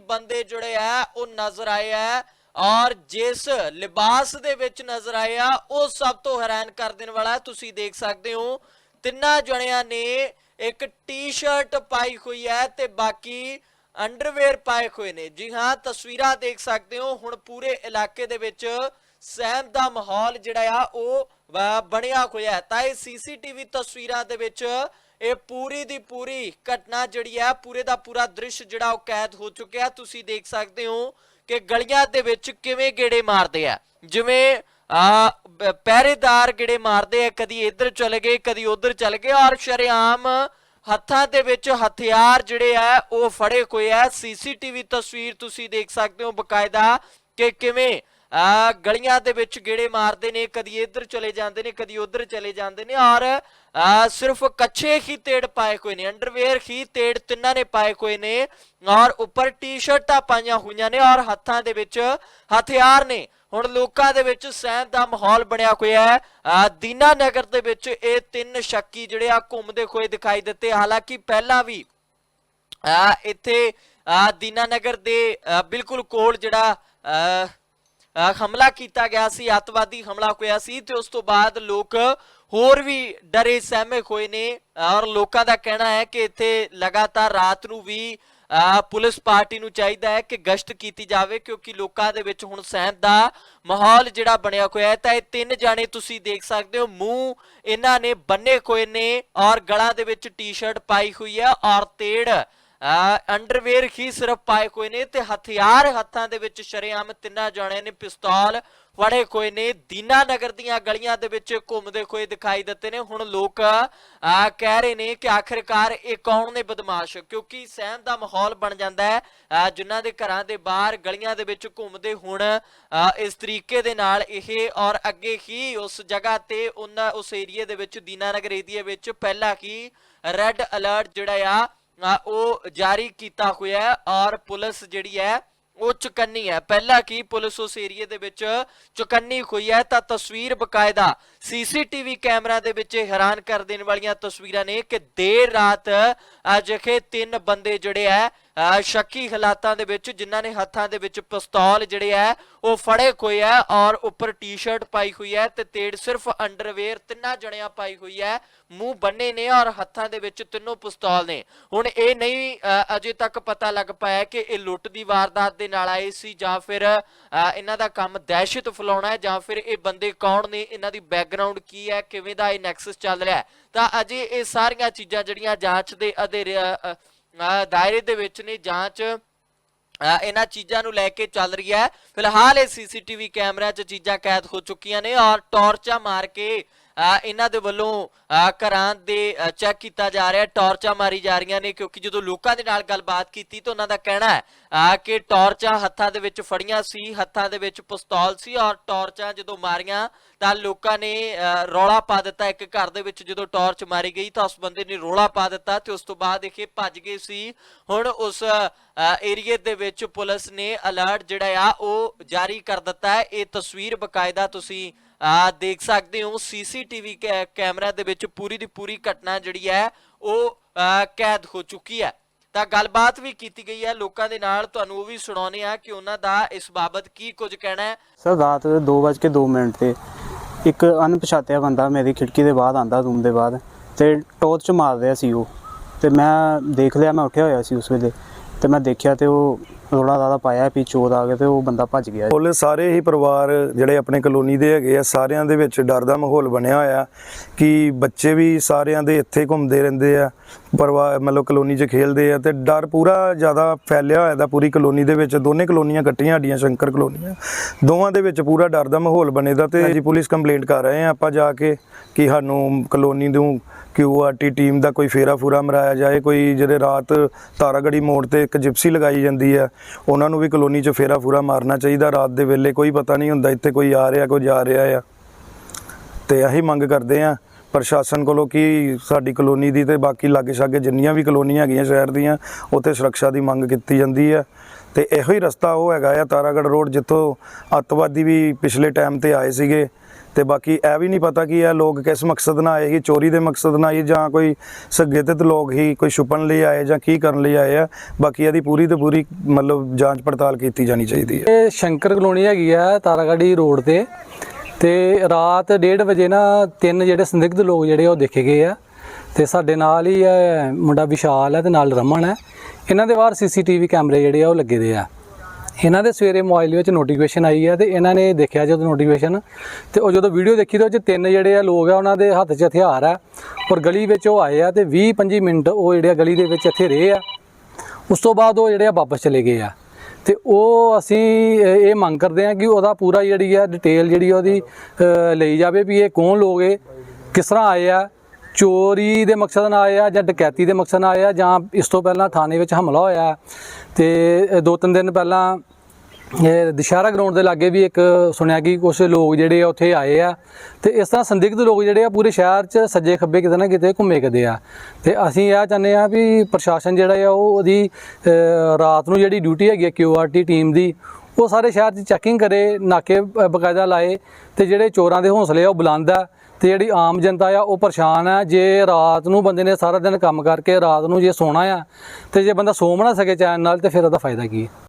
ਬੰਦੇ ਜੁੜੇ ਆ, ਉਹ ਨਜ਼ਰ ਆਏ ਆ ਔਰ ਜਿਸ ਲਿਬਾਸ ਦੇ ਵਿੱਚ ਨਜ਼ਰ ਆਏ ਆ, ਉਹ ਸਭ ਤੋਂ ਹੈਰਾਨ ਕਰ ਦੇਣ ਵਾਲਾ ਤੁਸੀਂ ਦੇਖ ਸਕਦੇ ਹੋ, ਤਿੰਨਾਂ ਜਣਿਆਂ ਨੇ ਇੱਕ ਟੀ-ਸ਼ਰਟ ਪਾਈ ਹੋਈ ਹੈ ਤੇ ਬਾਕੀ ਅੰਡਰਵੇਅਰ ਪਾਏ ਹੋਏ ਨੇ। ਜੀ ਹਾਂ, ਤਸਵੀਰਾਂ ਦੇਖ ਸਕਦੇ ਹੋ। ਹੁਣ ਪੂਰੇ ਇਲਾਕੇ ਦੇ ਵਿੱਚ ਸਹਿਮ ਦਾ ਮਾਹੌਲ ਜਿਹੜਾ ਆ, ਉਹ ਬਣਿਆ ਹੋਇਆ ਤਾਂ ਇਹ ਸੀਸੀਟੀਵੀ ਤਸਵੀਰਾਂ ਦੇ ਵਿੱਚ ਇਹ ਪੂਰੀ ਦੀ ਪੂਰੀ ਘਟਨਾ ਜਿਹੜੀ ਆ ਪੂਰੇ ਦਾ ਪੂਰਾ ਦ੍ਰਿਸ਼ ਜਿਹੜਾ ਉਹ ਕੈਦ ਹੋ ਚੁੱਕਿਆ ਤੁਸੀਂ ਦੇਖ ਸਕਦੇ ਹੋ ਕਿ ਗਲੀਆਂ ਦੇ ਵਿੱਚ ਕਿਵੇਂ ਗੇੜੇ ਮਾਰਦੇ ਆ। ਜਿਵੇਂ, ਆ ਪਹਿਰੇਦਾਰ ਗੇੜੇ ਮਾਰਦੇ ਆ, ਕਦੀ ਇੱਧਰ ਚਲੇ ਗਏ, ਕਦੀ ਉੱਧਰ ਚਲੇ ਗਏ ਔਰ ਸ਼ਰੇਆਮ ਹੱਥਾਂ ਦੇ ਵਿੱਚ ਹਥਿਆਰ ਜਿਹੜੇ ਆ, ਉਹ ਫੜੇ ਹੋਏ ਆ। ਸੀਸੀਟੀਵੀ ਤਸਵੀਰ ਤੁਸੀਂ ਦੇਖ ਸਕਦੇ ਹੋ ਬਕਾਇਦਾ ਕਿ ਕਿਵੇਂ ਆ ਗਲੀਆਂ ਦੇ ਵਿੱਚ ਗੇੜੇ ਮਾਰਦੇ ਨੇ ਕਦੀ ਇੱਧਰ ਚਲੇ ਜਾਂਦੇ ਨੇ ਕਦੀ ਉੱਧਰ ਚਲੇ ਜਾਂਦੇ ਨੇ ਔਰ ਸਿਰਫ ਕੱਛੇ ਹੀ ਤੇੜ ਪਾਏ ਹੋਏ ਨੇ ਅੰਡਰਵੇਅਰ ਹੀ ਤੇੜ ਤਿੰਨਾਂ ਨੇ ਪਾਏ ਹੋਏ ਨੇ ਔਰ ਉੱਪਰ ਟੀ-ਸ਼ਰਟਾਂ ਪਾਈਆਂ ਹੋਈਆਂ ਨੇ ਔਰ ਹੱਥਾਂ ਦੇ ਵਿੱਚ ਹਥਿਆਰ ਨੇ। ਹੁਣ ਲੋਕਾਂ ਦੇ ਵਿੱਚ ਸਹਿਮ ਦਾ ਮਾਹੌਲ ਬਣਿਆ ਹੋਇਆ ਹੈ। ਦੀਨਾ ਨਗਰ ਦੇ ਵਿੱਚ ਇਹ ਤਿੰਨ ਸ਼ੱਕੀ ਜਿਹੜੇ ਆ ਘੁੰਮਦੇ ਹੋਏ ਦਿਖਾਈ ਦਿੱਤੇ। ਹਾਲਾਂਕਿ ਪਹਿਲਾਂ ਵੀ ਆ ਇੱਥੇ ਦੀਨਾ ਨਗਰ ਦੇ ਬਿਲਕੁਲ ਕੋਲ ਜਿਹੜਾ ਆ, ਹਮਲਾ ਕੀਤਾ ਗਿਆ ਸੀ, ਅੱਤਵਾਦੀ ਹਮਲਾ ਹੋਇਆ ਸੀ ਤੇ ਉਸ ਤੋਂ ਬਾਅਦ ਲੋਕ ਹੋਰ ਵੀ ਡਰੇ, ਸਹਿਮੇ ਹੋਏ ਨੇ। ਔਰ ਲੋਕਾਂ ਦਾ ਕਹਿਣਾ ਹੈ ਕਿ ਇੱਥੇ ਲਗਾਤਾਰ ਰਾਤ ਨੂੰ ਵੀ ਪੁਲਿਸ ਪਾਰਟੀ ਨੂੰ ਚਾਹੀਦਾ ਹੈ ਕਿ ਗਸ਼ਤ ਕੀਤੀ ਜਾਵੇ, ਕਿਉਂਕਿ ਲੋਕਾਂ ਦੇ ਵਿੱਚ ਹੁਣ ਸਹਿਮ ਦਾ ਮਾਹੌਲ ਜਿਹੜਾ ਬਣਿਆ ਹੋਇਆ ਹੈ। ਤਾਂ ਇਹ ਤਿੰਨ ਜਾਣੇ ਤੁਸੀਂ ਦੇਖ ਸਕਦੇ ਹੋ, ਮੂੰਹ ਇਹਨਾਂ ਨੇ ਬੰਨੇ ਹੋਏ ਨੇ ਔਰ ਗਲਾਂ ਦੇ ਵਿੱਚ ਟੀ-ਸ਼ਰਟ ਪਾਈ ਹੋਈ ਹੈ ਔਰ ਤੇੜ ਅੰਡਰਵੇਅਰ ਹੀ ਸਿਰਫ ਪਾਏ ਹੋਏ ਨੇ ਤੇ ਹਥਿਆਰ ਹੱਥਾਂ ਦੇ ਵਿੱਚ ਸ਼ਰੇਆਮ ਤਿੰਨਾਂ ਜਾਣਿਆਂ ਨੇ ਪਿਸਤੌਲ ਫੜੇ ਹੋਏ ਨੇ ਦੀਨਾ ਨਗਰ ਦੀਆਂ ਗਲੀਆਂ ਦੇ ਵਿੱਚ ਘੁੰਮਦੇ ਹੋਏ ਦਿਖਾਈ ਦਿੱਤੇ ਨੇ। ਹੁਣ ਲੋਕ ਆ ਕਹਿ ਰਹੇ ਨੇ ਕਿ ਆਖਿਰਕਾਰ ਇਹ ਕੌਣ ਨੇ ਬਦਮਾਸ਼? ਕਿਉਂਕਿ ਸਹਿਮ ਦਾ ਮਾਹੌਲ ਬਣ ਜਾਂਦਾ ਹੈ ਆ, ਜਿਨ੍ਹਾਂ ਦੇ ਘਰਾਂ ਦੇ ਬਾਹਰ ਗਲੀਆਂ ਦੇ ਵਿੱਚ ਘੁੰਮਦੇ ਹੁਣ ਇਸ ਤਰੀਕੇ ਦੇ ਨਾਲ ਇਹ ਔਰ ਅੱਗੇ ਹੀ ਉਸ ਜਗ੍ਹਾ ਤੇ ਉਹਨਾਂ ਉਸ ਏਰੀਏ ਦੇ ਵਿੱਚ ਦੀਨਾ ਨਗਰ ਏਰੀਏ ਵਿੱਚ ਪਹਿਲਾਂ ਹੀ ਰੈੱਡ ਅਲਰਟ ਜਿਹੜਾ ਆ, ਉਹ ਜਾਰੀ ਕੀਤਾ ਹੋਇਆ ਹੈ ਔਰ ਪੁਲਿਸ ਜਿਹੜੀ ਹੈ ਉਹ ਚੁਕੰਨੀ ਹੈ। ਪਹਿਲਾਂ ਕੀ ਪੁਲਿਸ ਉਸ ਏਰੀਏ ਦੇ ਵਿੱਚ ਚੁਕੰਨੀ ਹੋਈ ਹੈ ਤਾਂ ਤਸਵੀਰ ਬਕਾਇਦਾ ਸੀਸੀਟੀਵੀ ਕੈਮਰਾ ਦੇ ਵਿੱਚ ਇਹ ਹੈਰਾਨ ਕਰ ਦੇਣ ਵਾਲੀਆਂ ਤਸਵੀਰਾਂ ਨੇ ਕਿ ਦੇਰ ਰਾਤ ਅਜਿਹੇ ਤਿੰਨ ਬੰਦੇ ਜਿਹੜੇ ਆ ਸ਼ੱਕੀ ਹਾਲਾਤਾਂ ਦੇ ਵਿੱਚ ਜਿਨ੍ਹਾਂ ਨੇ ਹੱਥਾਂ ਦੇ ਵਿੱਚ ਪਿਸਤੌਲ ਜਿਹੜੇ ਆ ਉਹ ਫੜੇ ਹੋਏ ਆ ਔਰ ਉੱਪਰ ਟੀ-ਸ਼ਰਟ ਪਾਈ ਹੋਈ ਹੈ ਤੇ ਤੇੜ ਸਿਰਫ ਅੰਡਰਵੇਅਰ ਤਿੰਨਾਂ ਜਣਿਆਂ ਪਾਈ ਹੋਈ ਹੈ ਮੂੰਹ ਬੰਨੇ ਨੇ ਔਰ ਹੱਥਾਂ ਦੇ ਵਿੱਚ ਤਿੰਨੋਂ ਪਿਸਤੌਲ ਨੇ। ਹੁਣ ਇਹ ਨਹੀਂ ਅਜੇ ਤੱਕ ਪਤਾ ਲੱਗ ਪਾਇਆ ਕਿ ਇਹ ਲੁੱਟ ਦੀ ਵਾਰਦਾਤ ਦੇ ਨਾਲ ਆਏ ਸੀ ਜਾਂ ਫਿਰ ਇਹਨਾਂ ਦਾ ਕੰਮ ਦਹਿਸ਼ਤ ਫੈਲਾਉਣਾ ਹੈ ਜਾਂ ਫਿਰ ਇਹ ਬੰਦੇ ਕੌਣ ਨੇ, ਇਹਨਾਂ ਦੀ ਬੈਕਗ੍ਰਾਉਂਡ ਕੀ ਹੈ, ਕਿਵੇਂ ਦਾ ਇਹ ਨੈਕਸਸ ਚੱਲ ਰਿਹਾ ਤਾਂ ਅਜੇ ਇਹ ਸਾਰੀਆਂ ਚੀਜ਼ਾਂ ਜਿਹੜੀਆਂ ਜਾਂਚ ਦੇ ਅਧੇਰੇ ਦਾਇਰੇ ਦੇ ਵਿੱਚ ਨੇ, ਜਾਂਚ ਇਹਨਾਂ ਚੀਜ਼ਾਂ ਨੂੰ ਲੈ ਕੇ ਚੱਲ ਰਹੀ ਹੈ। ਫਿਲਹਾਲ ਇਹ ਸੀਸੀਟੀਵੀ ਕੈਮਰਿਆਂ 'ਚ ਚੀਜ਼ਾਂ ਕੈਦ ਹੋ ਚੁੱਕੀਆਂ ਨੇ ਔਰ ਟਾਰਚਾਂ ਮਾਰ ਕੇ ਇਹਨਾਂ ਦੇ ਵੱਲੋਂ ਅ, ਘਰਾਂ ਦੇ ਚੈੱਕ ਕੀਤਾ ਜਾ ਰਿਹਾ ਟਾਰਚਾਂ ਮਾਰੀ ਜਾ ਰਹੀਆਂ ਨੇ ਕਿਉਂਕਿ ਜਦੋਂ ਲੋਕਾਂ ਦੇ ਨਾਲ ਗੱਲਬਾਤ ਕੀਤੀ ਤਾਂ ਉਹਨਾਂ ਦਾ ਕਹਿਣਾ ਹੈ ਕਿ ਟਾਰਚਾਂ ਹੱਥਾਂ ਦੇ ਵਿੱਚ ਫੜੀਆਂ ਸੀ ਹੱਥਾਂ ਦੇ ਵਿੱਚ ਪਿਸਤੌਲ ਸੀ ਔਰ ਟਾਰਚਾਂ ਜਦੋਂ ਮਾਰੀਆਂ ਤਾਂ ਲੋਕਾਂ ਨੇ ਰੌਲਾ ਪਾ ਦਿੱਤਾ ਇੱਕ ਘਰ ਦੇ ਵਿੱਚ ਜਦੋਂ ਟਾਰਚ ਮਾਰੀ ਗਈ ਤਾਂ ਉਸ ਬੰਦੇ ਨੇ ਰੌਲਾ ਪਾ ਦਿੱਤਾ ਤੇ ਉਸ ਤੋਂ ਬਾਅਦ ਇਹ ਭੱਜ ਗਏ ਸੀ। ਹੁਣ ਉਸ ਏਰੀਏ ਦੇ ਵਿੱਚ ਪੁਲਿਸ ਨੇ ਅਲਰਟ ਜਿਹੜਾ ਆ ਉਹ ਜਾਰੀ ਕਰ ਦਿੱਤਾ ਹੈ। ਇਹ ਤਸਵੀਰ ਬਕਾਇਦਾ ਤੁਸੀਂ ਆ ਦੇਖ ਸਕਦੇ ਹੋ ਸੀਸੀਟੀਵੀ ਕੈਮਰਾ ਦੇ ਵਿੱਚ ਪੂਰੀ ਦੀ ਪੂਰੀ ਘਟਨਾ ਜਿਹੜੀ ਹੈ ਉਹ ਕੈਦ ਹੋ ਚੁੱਕੀ ਹੈ। ਤਾਂ ਗੱਲਬਾਤ ਵੀ ਕੀਤੀ ਗਈ ਹੈ ਲੋਕਾਂ ਦੇ ਨਾਲ, ਤੁਹਾਨੂੰ ਉਹ ਵੀ ਸੁਣਾਉਣੇ ਆ ਕਿ ਉਹਨਾਂ ਦਾ ਇਸ ਬਾਬਤ ਕੀ ਕੁਝ ਕਹਿਣਾ ਹੈ। ਸਰ, ਰਾਤ 2:02 ਮਿੰਟ ਤੇ ਇੱਕ ਅਣਪਛਾਤਿਆ ਬੰਦਾ ਮੇਰੀ ਖਿੜਕੀ ਦੇ ਬਾਹਰ ਆਂਦਾ ਰੂਮ ਦੇ ਬਾਹਰ ਤੇ ਟੋਰਚ ਮਾਰ ਰਿਹਾ ਸੀ ਉਹ। ਤੇ ਮੈਂ ਦੇਖ ਲਿਆ, ਮੈਂ ਉੱਠਿਆ ਹੋਇਆ ਸੀ ਉਸ ਵੇਲੇ ਤੇ ਮੈਂ ਦੇਖਿਆ ਤੇ ਉਹ ਰੋਲਾ ਰਾਦਾ ਪਾਇਆ ਵੀ ਚੋਰ ਆ ਗਏ ਤੇ ਉਹ ਬੰਦਾ ਭੱਜ ਗਿਆ। ਪੁੱਲ ਸਾਰੇ ਹੀ ਪਰਿਵਾਰ ਜਿਹੜੇ ਆਪਣੇ ਕਲੋਨੀ ਦੇ ਹੈਗੇ ਆ, ਸਾਰਿਆਂ ਦੇ ਵਿੱਚ ਡਰ ਦਾ ਮਾਹੌਲ ਬਣਿਆ ਹੋਇਆ ਕਿ ਬੱਚੇ ਵੀ ਸਾਰਿਆਂ ਦੇ ਇੱਥੇ ਘੁੰਮਦੇ ਰਹਿੰਦੇ ਆ। ਪਰਿਵਾਰ ਮਤਲਬ ਕਲੋਨੀ 'ਚ ਖੇਲਦੇ ਆ ਤੇ ਡਰ ਪੂਰਾ ਜ਼ਿਆਦਾ ਫੈਲਿਆ ਹੋਇਆ ਦਾ ਪੂਰੀ ਕਲੋਨੀ ਦੇ ਵਿੱਚ ਦੋਨੇ ਕਲੋਨੀਆਂ ਇਕੱਠੀਆਂ ਸਾਡੀਆਂ ਸ਼ੰਕਰ ਕਲੋਨੀਆਂ। ਦੋਵਾਂ ਦੇ ਵਿੱਚ ਪੂਰਾ ਡਰ ਦਾ ਮਾਹੌਲ ਬਣੇਦਾ ਤੇ ਜੀ ਪੁਲਿਸ ਕੰਪਲੇਂਟ ਕਰ ਰਹੇ ਆ ਆਪਾਂ ਜਾ ਕੇ ਕਿ ਸਾਨੂੰ ਕਲੋਨੀ ਨੂੰ ਕਿਊਆਰਟੀ ਟੀਮ ਦਾ ਕੋਈ ਫੇਰਾ ਫੂਰਾ ਮਰਾਇਆ ਜਾਏ ਕੋਈ ਜਿਹੜੇ ਰਾਤ ਤਾਰਾਗੜੀ ਮੋੜ ਤੇ ਇੱਕ ਜਿਪਸੀ ਲਗਾਈ ਜਾਂਦੀ ਆ ਉਹਨਾਂ ਨੂੰ ਵੀ ਕਲੋਨੀ 'ਚ ਫੇਰਾ ਫੂਰਾ ਮਾਰਨਾ ਚਾਹੀਦਾ। ਰਾਤ ਦੇ ਵੇਲੇ ਕੋਈ ਪਤਾ ਨਹੀਂ ਹੁੰਦਾ ਇੱਥੇ ਕੋਈ ਆ ਰਿਹਾ ਕੋਈ ਜਾ ਰਿਹਾ ਆ। ਤੇ ਇਹੀ ਮੰਗ ਕਰਦੇ ਆ ਪ੍ਰਸ਼ਾਸਨ ਕੋਲੋਂ ਕਿ ਸਾਡੀ ਕਲੋਨੀ ਦੀ ਤੇ ਬਾਕੀ ਲਾਗੇ ਛਾਗੇ ਜਿੰਨੀਆਂ ਵੀ ਕਲੋਨੀਆਂ ਹੈਗੀਆਂ ਸ਼ਹਿਰ ਦੀਆਂ, ਉੱਥੇ ਸੁਰੱਖਿਆ ਦੀ ਮੰਗ ਕੀਤੀ ਜਾਂਦੀ ਹੈ। ਤੇ ਇਹੋ ਹੀ ਰਸਤਾ ਉਹ ਹੈਗਾ ਆ ਤਾਰਾਗੜ ਰੋਡ, ਜਿੱਥੋਂ ਅੱਤਵਾਦੀ ਵੀ ਪਿਛਲੇ ਟਾਈਮ ਤੇ ਆਏ ਸੀਗੇ। ਤੇ ਬਾਕੀ ਇਹ ਵੀ ਨਹੀਂ ਪਤਾ ਕਿ ਇਹ ਲੋਕ ਕਿਸ ਮਕਸਦ ਨਾਲ ਆਏ ਸੀ, ਚੋਰੀ ਦੇ ਮਕਸਦ ਨਾਲ ਆਏ ਜਾਂ ਕੋਈ ਸੱਗੇਤਿਤ ਲੋਕ ਹੀ ਕੋਈ ਛੁਪਣ ਲਈ ਆਏ ਜਾਂ ਕੀ ਕਰਨ ਲਈ ਆਏ ਆ। ਬਾਕੀ ਇਹਦੀ ਪੂਰੀ ਤੇ ਪੂਰੀ ਮਤਲਬ ਜਾਂਚ ਪੜਤਾਲ ਕੀਤੀ ਜਾਣੀ ਚਾਹੀਦੀ ਹੈ। ਇਹ ਸ਼ੰਕਰ ਕਲੋਨੀ ਹੈਗੀ ਆ ਤਾਰਾਗੜੀ ਰੋਡ ਤੇ। ਤੇ ਰਾਤ 1:30 ਵਜੇ ਨਾ ਤਿੰਨ ਜਿਹੜੇ ਸੰਦਿਗਧ ਲੋਕ ਜਿਹੜੇ ਉਹ ਦੇਖੇ ਗਏ ਆ। ਤੇ ਸਾਡੇ ਨਾਲ ਹੀ ਹੈ ਮੁੰਡਾ ਵਿਸ਼ਾਲ ਹੈ ਤੇ ਨਾਲ ਰਮਨ ਹੈ ਇਹਨਾਂ ਦੇ ਬਾਹਰ ਸੀਸੀਟੀਵੀ ਕੈਮਰੇ ਜਿਹੜੇ ਆ ਉਹ ਲੱਗੇ ਦੇ ਆ। ਇਹਨਾਂ ਦੇ ਸਵੇਰੇ ਮੋਬਾਈਲ ਵਿੱਚ ਨੋਟੀਫਿਕੇਸ਼ਨ ਆਈ ਹੈ ਤੇ ਇਹਨਾਂ ਨੇ ਦੇਖਿਆ ਜਦੋਂ ਨੋਟੀਫਿਕੇਸ਼ਨ ਤੇ ਉਹ ਜਦੋਂ ਵੀਡੀਓ ਦੇਖੀ ਤਾਂ ਉਹ ਚ ਤਿੰਨ ਜਿਹੜੇ ਆ ਲੋਕ ਆ, ਉਹਨਾਂ ਦੇ ਹੱਥ 'ਚ ਹਥਿਆਰ ਆ ਔਰ ਗਲੀ ਵਿੱਚ ਉਹ ਆਏ ਆ ਤੇ 20 25 ਮਿੰਟ ਉਹ ਜਿਹੜੇ ਆ ਗਲੀ ਦੇ ਵਿੱਚ ਇੱਥੇ ਰਹੇ ਆ। ਉਸ ਤੋਂ ਬਾਅਦ ਉਹ ਜਿਹੜੇ ਆ ਵਾਪਸ ਚਲੇ ਗਏ ਆ। ਤੇ ਉਹ ਅਸੀਂ ਇਹ ਮੰਗ ਕਰਦੇ ਹਾਂ ਕਿ ਉਹਦਾ ਪੂਰਾ ਜਿਹੜੀ ਆ ਡਿਟੇਲ ਜਿਹੜੀ ਆ ਉਹਦੀ ਲਈ ਜਾਵੇ ਵੀ ਇਹ ਕੌਣ ਲੋਕ ਹੈ ਕਿਸ ਤਰ੍ਹਾਂ ਆਏ ਆ, ਚੋਰੀ ਦੇ ਮਕਸਦ ਨਾਲ ਆਏ ਆ ਜਾਂ ਡਕੈਤੀ ਦੇ ਮਕਸਦ ਨਾਲ ਆਏ ਆ ਜਾਂ ਇਸ ਤੋਂ ਪਹਿਲਾਂ ਥਾਣੇ ਵਿੱਚ ਹਮਲਾ ਹੋਇਆ ਤੇ ਦੋ ਤਿੰਨ ਦਿਨ ਪਹਿਲਾਂ ਇਹ ਦੁਸ਼ਹਿਰਾ ਗਰਾਊਂਡ ਦੇ ਲਾਗੇ ਵੀ ਇੱਕ ਸੁਣਿਆ ਕਿ ਕੁਝ ਲੋਕ ਜਿਹੜੇ ਆ ਉੱਥੇ ਆਏ ਆ ਤੇ ਇਸ ਤਰ੍ਹਾਂ ਸੰਦਿਗਧ ਲੋਕ ਜਿਹੜੇ ਆ ਪੂਰੇ ਸ਼ਹਿਰ 'ਚ ਸੱਜੇ ਖੱਬੇ ਕਿਤੇ ਨਾ ਕਿਤੇ ਘੁੰਮੇ ਕਦੇ ਆ। ਤੇ ਅਸੀਂ ਇਹ ਚਾਹੁੰਦੇ ਆ ਵੀ ਪ੍ਰਸ਼ਾਸਨ ਜਿਹੜਾ ਆ ਉਹ ਉਹਦੀ ਰਾਤ ਨੂੰ ਜਿਹੜੀ ਡਿਊਟੀ ਹੈਗੀ ਆ ਕਿਊਆਰਟੀ ਟੀਮ ਦੀ, ਉਹ ਸਾਰੇ ਸ਼ਹਿਰ 'ਚ ਚੈਕਿੰਗ ਕਰੇ, ਨਾਕੇ ਬਕਾਇਦਾ ਲਾਏ ਤੇ ਜਿਹੜੇ ਚੋਰਾਂ ਦੇ ਹੌਸਲੇ ਆ ਉਹ ਬੁਲੰਦ ਆ ਤੇ ਜਿਹੜੀ ਆਮ ਜਨਤਾ ਆ ਉਹ ਪਰੇਸ਼ਾਨ ਆ। ਜੇ ਰਾਤ ਨੂੰ ਬੰਦੇ ਨੇ ਸਾਰਾ ਦਿਨ ਕੰਮ ਕਰਕੇ ਰਾਤ ਨੂੰ ਜੇ ਸੋਣਾ ਆ ਤੇ ਜੇ ਬੰਦਾ ਸੋ ਨਾ ਸਕੇ ਚੈਨ ਨਾਲ ਤੇ ਫਿਰ ਉਹਦਾ ਫਾਇਦਾ ਕੀ ਹੈ